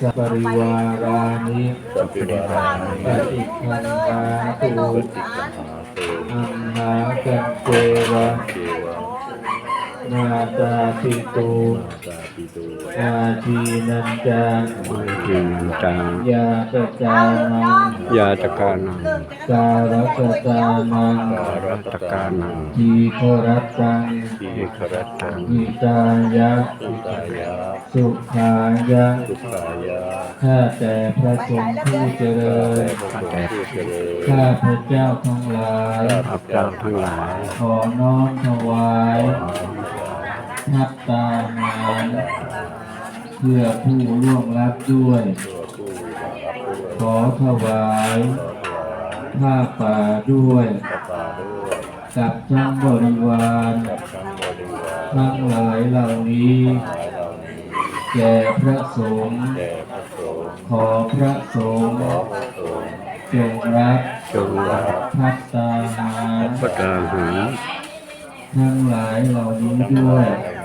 สัพปริวารานิสัพพิวารานิปฏิคันหาตุอัมหากันเจวะ เทวะนาตาปิตูสาปิตุอาทีนันจังไม่จริงจังยากจานังยาตการนังการกจานังการัตการนังทีโครัตตังทีครัตตังวิตายะสุตายะสุขายะสุขายะข้าแต่พระสงฆ์ผู้เจริญพระสงฆ์ผู้เจริญข้าพระเจ้าทั้งหลายข้าพเจ้าทั้งหลายขอน้อมถวาย ทับตาหารเพื่อผู้ล่วงลับด้วยตัวผู้รับด้วยขอถวายขอถวายผ้าป่าด้วยพระป่าด้วยกับทั้งบริวารกับทั้งบริวารทั้งหลายเหล่านี้หลายเหล่านี้แก่พระสงฆ์แด่พระสงฆ์ขอพระสงฆ์ขอพระสงฆ์จงรับจงรับพัตตาหารพระตาหารทั้งหลายเหล่านี้ทั้งหด้วลายยเหล่านี้ด้วย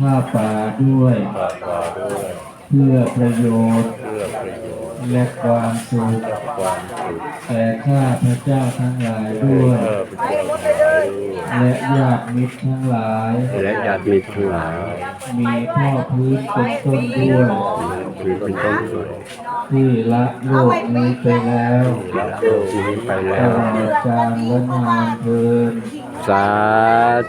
ผ้าป่าด้วยพระป่าด้วยเพื่อประโยชน์เพื่อประโยชน์และความสุขและความสุขแต่ข้าพระเจ้าทั้งหลายด้วย เพื่อพระเจ้าทั้งหลายด้วยและญาติมิตรทั้งหลาย และญาติมิตรทั้งหลายมีพ่อพื้นเป็นต้นด้วยคือเป็นต้นด้วยที่ละโลกนี้ไปแล้วละโลกนี้ไปตแล้ว ลอดกาลและนานเทินสา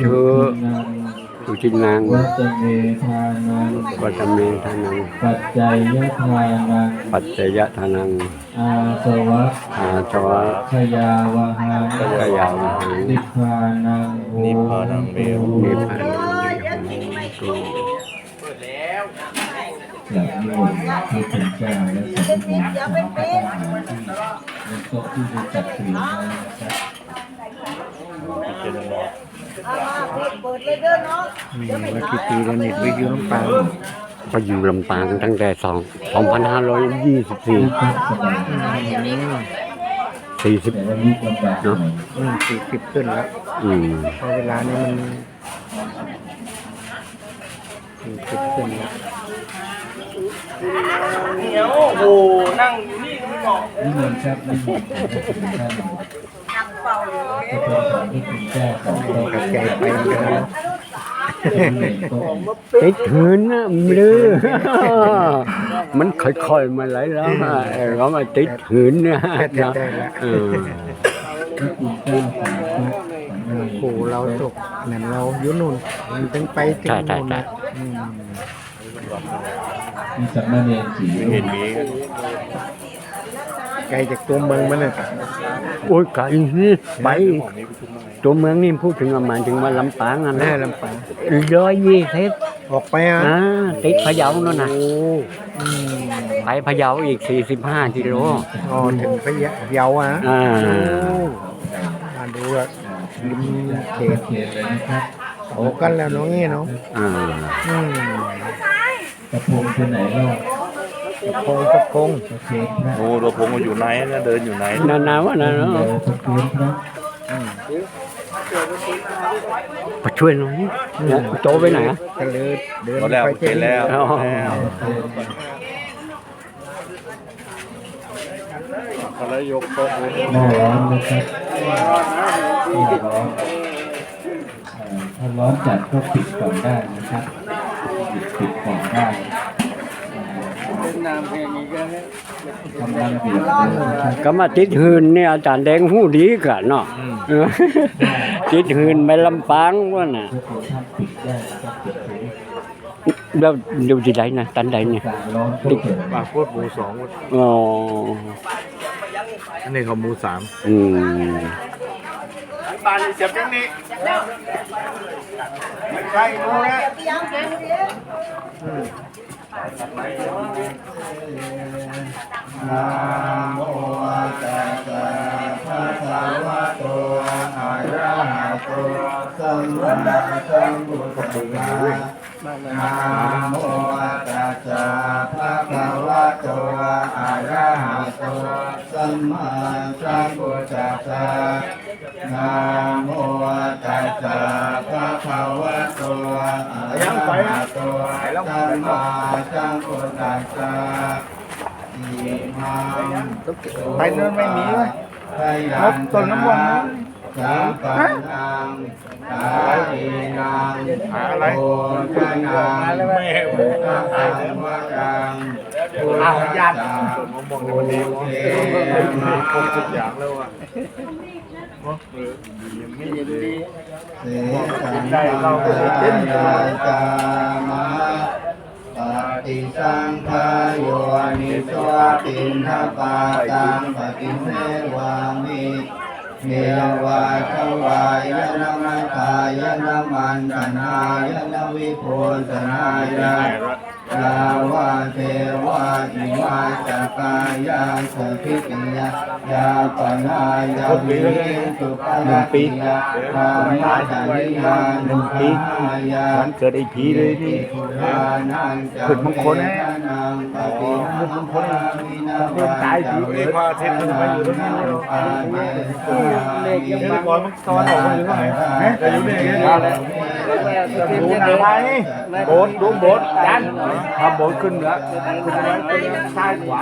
ธุนัง สุจินังวัตเมธานังวัตเมทานัง ปัจจัยยทานัง ปัจจยทานัง อาสวะ อาชวะขยาวะหังกยาวหังนิพพานังโหนิพพานังเมโหนิพพานังตุจากนิมนต์พระคุณเจ้าและสมณะพระทหารที่บนโต๊ะที่ได้จัดเตรียมไว้นะครับ เปิดเลยเด้อเนาะว่ากี่ปีแล้วเนี่ยไปอยู่ลำปางก็อยู่ลำปางตั้งแต่สองสองพันห้าร้อยยี่สิบสี่สี่สิบแต่ว่ามีลำบากหน่อยอืมสี่สิบขึ้นแล้วอืมพอเวลานี้มันสี่สิบขึ้นแล้วเหนียวโอ้โหนั่งอยู่นี่ไม่บอก นิมนต์ครับนิมนต์ขอพระคุณท่านพระคุณของพระคุณเจ้าของเรากระจายไปแล้วโต๊ะติดหืนนะมลือมันค่อยๆมาไหลแล้วอะเรามาติดหืนเนี่ยแค่จะได้ละเออพระคุณเจ้าของพระของเราปู่เราตกนั่นเราอยู่นู่นมันเป็นไปถึงนู่นนะอืมมีสัมมาเนรสีไม่เห็นมี ไกลจากตัวเมืองมันเลยโอ้ยไก่นี่ไปตัวเมืองนี่พูดถึงประมาณถึงว่าลำปางอะแน่นะลำปางร้อยยี่สิบออกไปอะอ่าติดพะเยานั่นนะโอ้อืมไปพะเยาอีกสี่สิบห้ากิโลอ๋อถึงพะเยาเยาอะอ่าโอ้มาดูอะริมเขตเขตเลยนะครับโอ้กันแล้วเน้องนี่เนาะอ่าอืมกระพงไปไหนเล่ากระพง กระพงกระพระโอ้ตัวพงมาอยู่ไหนนะเดินอยู่ไหนนานาว่านาเดี๋เนาะยวกระเขนพระไปช่วยหน่อยเนี่ยโจไปไหนอะก็เลยเดินหมดแล้วไปเห็นแล้วอ๋อแล้วกระเขนเขาเลยกโต๊ะเลยหน้าร้อนนะครับหน้าร้อนเอ่อถ้าร้อนจัดก็ปิดก่อนได้นะครับปิดปิดก่อนได้ กำลังเดือดเลยนะครับก็มาติดหืนเนี่ยอาจารย์แดงหู้ดีกันเนาะเออติดหืนไปลำปางว่าน่ะถ้าผมทำปิดได้นะครับปิดถึงแล้วดูที่ไหนนะตันใดเนี่ยกลางร้อนก็เกิดปากโคตรหมูสองอ๋ออันนี้เขาหมูสามอืมบานเสียบยังนี้ไม่ใช่รู้นะยังยังเด้อนะโมตัสสะภะคะวะโตอะระหะโตสัมมาสัมพุทธัสสะนะโมตัสสะภะคะวะโตอะระหะโตสัมมาสัมพุท ภะคะวะโตอะระหะโตสัมมาสัมพุทตัสสะอิมังไปนู้นไม่มีไหมพยัญชนะสัพพะนังสาลีนังอะไรโอทนังแม่อาหังวรังพุทธัสสะโอเคมาครบทุกอย่างแล้วอะ เสสังฆังกายกามะปฏิสังขโยนิสวะตินทปาตังปฏิเสวามิเนวาทวายนามัคายนามันตนายนวิโพสนายาลาวาเท อิมาจักายาสพิติยายาปนายาวิสุปนปิยาธรรมาจาริยาหนึ่งปีวันเกิดไอ้ผีเลยนี่ขึ้นมงคลนะขึ้นมงคลคนตายผีเลยพาเทศมาอยู่ตรงนี้เลขยังมาก่อนมันตอนออกมาอยู่ตรงไหนจะอยู่ นี่ไงดูไหนโบสดูโบสยันทำโบสขึ้นเหนือขึ้นเหนือซ้ายขวา